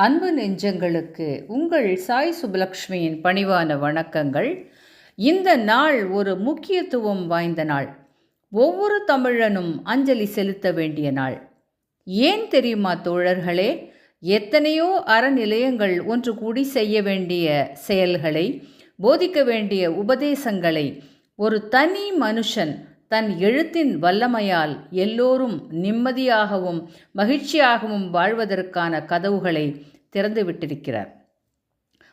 அன்பு நெஞ்சங்களுக்கு உங்கள் சாய் சுபலக்ஷ்மியின் பணிவான வணக்கங்கள். இந்த நாள் ஒரு முக்கியத்துவம் வாய்ந்த நாள். ஒவ்வொரு தமிழனும் அஞ்சலி செலுத்த வேண்டிய நாள். ஏன் தெரியுமா தோழர்களே? எத்தனையோ அறநிலையங்கள் ஒன்று கூடி செய்ய வேண்டிய செயல்களை போதிக்க வேண்டிய உபதேசங்களை ஒரு தனி மனுஷன் தன் எழுத்தின் வல்லமையால் எல்லோரும் நிம்மதியாகவும் மகிழ்ச்சியாகவும் வாழ்வதற்கான கதவுகளை திறந்து விட்டிருக்கிறார்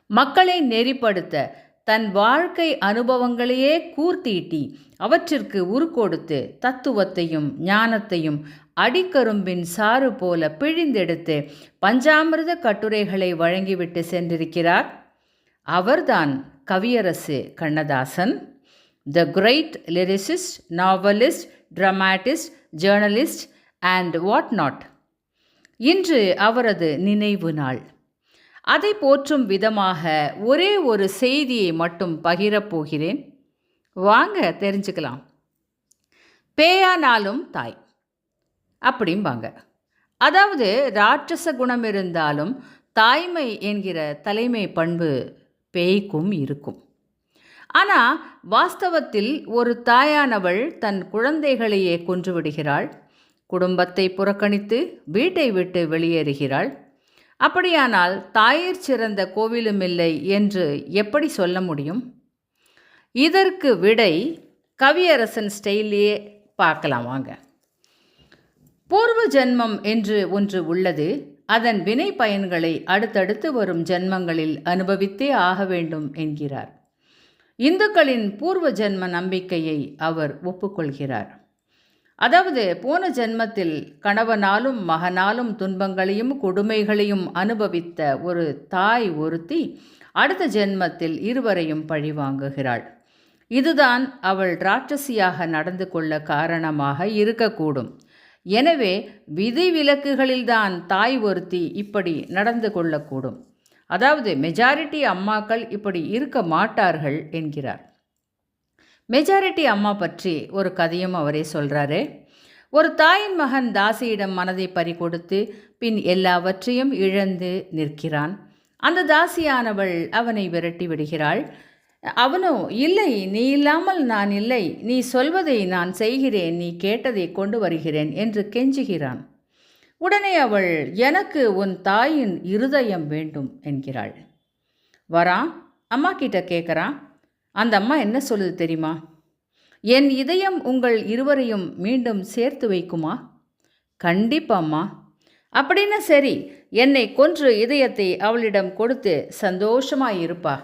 மக்களை நெறிப்படுத்த தன் வாழ்க்கை அனுபவங்களையே கூர்த்தீட்டி அவற்றிற்கு உருக்கொடுத்து தத்துவத்தையும் ஞானத்தையும் அடிக்கரும்பின் சாறு போல பிழிந்தெடுத்து பஞ்சாமிர்த கட்டுரைகளை வழங்கிவிட்டு சென்றிருக்கிறார். அவர்தான் Kaviyarasu Kannadasan. The great lyricist novelist dramatist journalist and what not இன்று அவரது நினைவு நாள். அதை போற்றும் விதமாக ஒரே ஒரு செய்தியை மட்டும் பகிரப் போகிறேன். வாங்க தெரிஞ்சுக்கலாம். பேயானாலும் தாய். அப்படிம்பாங்க. அதாவது ராட்சச குணம் இருந்தாலும் தாய்மை என்கிற தலைமை பண்பு பேய்க்கும் இருக்கும். ஆனால் வாஸ்தவத்தில் ஒரு தாயானவள் தன் குழந்தைகளையே கொன்றுவிடுகிறாள். குடும்பத்தை புறக்கணித்து வீட்டை விட்டு வெளியேறுகிறாள். அப்படியானால் தாயிற் சிறந்த கோவிலும் இல்லை என்று எப்படி சொல்ல முடியும்? இதற்கு விடை கவியரசன் ஸ்டைலியே பார்க்கலாம் வாங்க. பூர்வ ஜென்மம் என்று ஒன்று உள்ளது. அதன் வினை பயன்களை அடுத்தடுத்து வரும் ஜென்மங்களில் அனுபவித்தே ஆக வேண்டும் என்கிறார். இந்துக்களின் பூர்வ ஜென்ம நம்பிக்கையை அவர் ஒப்புக்கொள்கிறார். அதாவது போன ஜென்மத்தில் கணவனாலும் மகனாலும் துன்பங்களையும் கொடுமைகளையும் அனுபவித்த ஒரு தாய் ஒருத்தி அடுத்த ஜென்மத்தில் இருவரையும் பழிவாங்குகிறாள் இதுதான் அவள் ராட்சசியாக நடந்து கொள்ள காரணமாக இருக்கக்கூடும். எனவே விதி விலக்குகளில்தான் தாய் ஒருத்தி இப்படி நடந்து கொள்ளக்கூடும். அதாவது மெஜாரிட்டி அம்மாக்கள் இப்படி இருக்க மாட்டார்கள் என்கிறார். மெஜாரிட்டி அம்மா பற்றி ஒரு கதையும் அவரே சொல்கிறாரு ஒரு தாயின் மகன் தாசியிடம் மனதை பறி கொடுத்து பின் எல்லாவற்றையும் இழந்து நிற்கிறான். அந்த தாசியானவள் அவனை விரட்டி விடுகிறாள். அவனோ இல்லை நீ இல்லாமல் நான் இல்லை. நீ சொல்வதை நான் செய்கிறேன். நீ கேட்டதை கொண்டு வருகிறேன் என்று கெஞ்சுகிறான். உடனே அவள் எனக்கு உன் தாயின் இருதயம் வேண்டும் என்கிறாள். வரான் அம்மா கிட்ட கேட்குறான் அந்த அம்மா என்ன சொல்லுது தெரியுமா? என் இதயம் உங்கள் இருவரையும் மீண்டும் சேர்த்து வைக்குமா? கண்டிப்பாம்மா அப்படின்னு சரி என்னை கொன்று இதயத்தை அவளிடம் கொடுத்து சந்தோஷமாக இருப்பா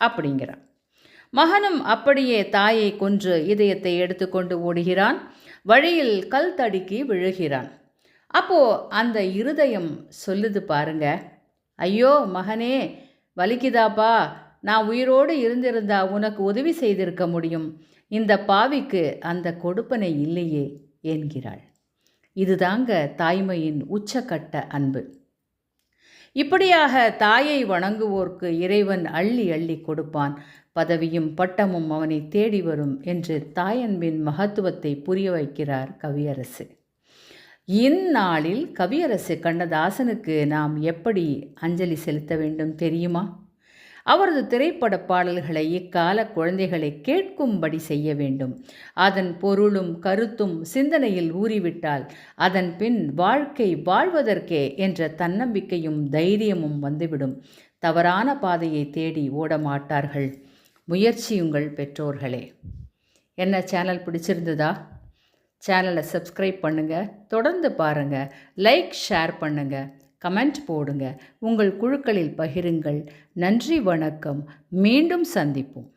அப்படிங்கிறான் மகனும் அப்படியே தாயை கொன்று இதயத்தை எடுத்துக்கொண்டு ஓடுகிறான். வழியில் கல் தடுக்கி விழுகிறான். அப்போது அந்த இருதயம் சொல்லுது பாருங்க. ஐயோ மகனே வலிக்குதாப்பா? நான் உயிரோடு இருந்திருந்தா உனக்கு உதவி செய்திருக்க முடியும். இந்த பாவிக்கு அந்த கொடுப்பனை இல்லையே என்கிறாள். இதுதாங்க தாய்மையின் உச்சக்கட்ட அன்பு. இப்படியாக தாயை வணங்குவோர்க்கு இறைவன் அள்ளி அள்ளி கொடுப்பான். பதவியும் பட்டமும் அவனை தேடி வரும் என்று தாயன்பின் மகத்துவத்தை புரிய வைக்கிறார் கவியரசு. இந்நாளில் கவியரசு கண்ணதாசனுக்கு நாம் எப்படி அஞ்சலி செலுத்த வேண்டும் தெரியுமா? அவரது திரைப்பட பாடல்களை இக்கால குழந்தைகளை கேட்கும்படி செய்ய வேண்டும். அதன் பொருளும் கருத்தும் சிந்தனையில் ஊறிவிட்டால் அதன் பின் வாழ்க்கை வாழ்வதற்கே என்ற தன்னம்பிக்கையும் தைரியமும் வந்துவிடும். தவறான பாதையை தேடி ஓட மாட்டார்கள். முயற்சியுங்கள் பெற்றோர்களே. என்ன சேனல் பிடிச்சிருந்ததா? சேனலை சப்ஸ்கிரைப் பண்ணுங்கள் தொடர்ந்து பாருங்கள் லைக் ஷேர் பண்ணுங்கள் கமெண்ட் போடுங்க. உங்கள் குழுக்களில் பகிருங்கள். நன்றி வணக்கம். மீண்டும் சந்திப்போம்.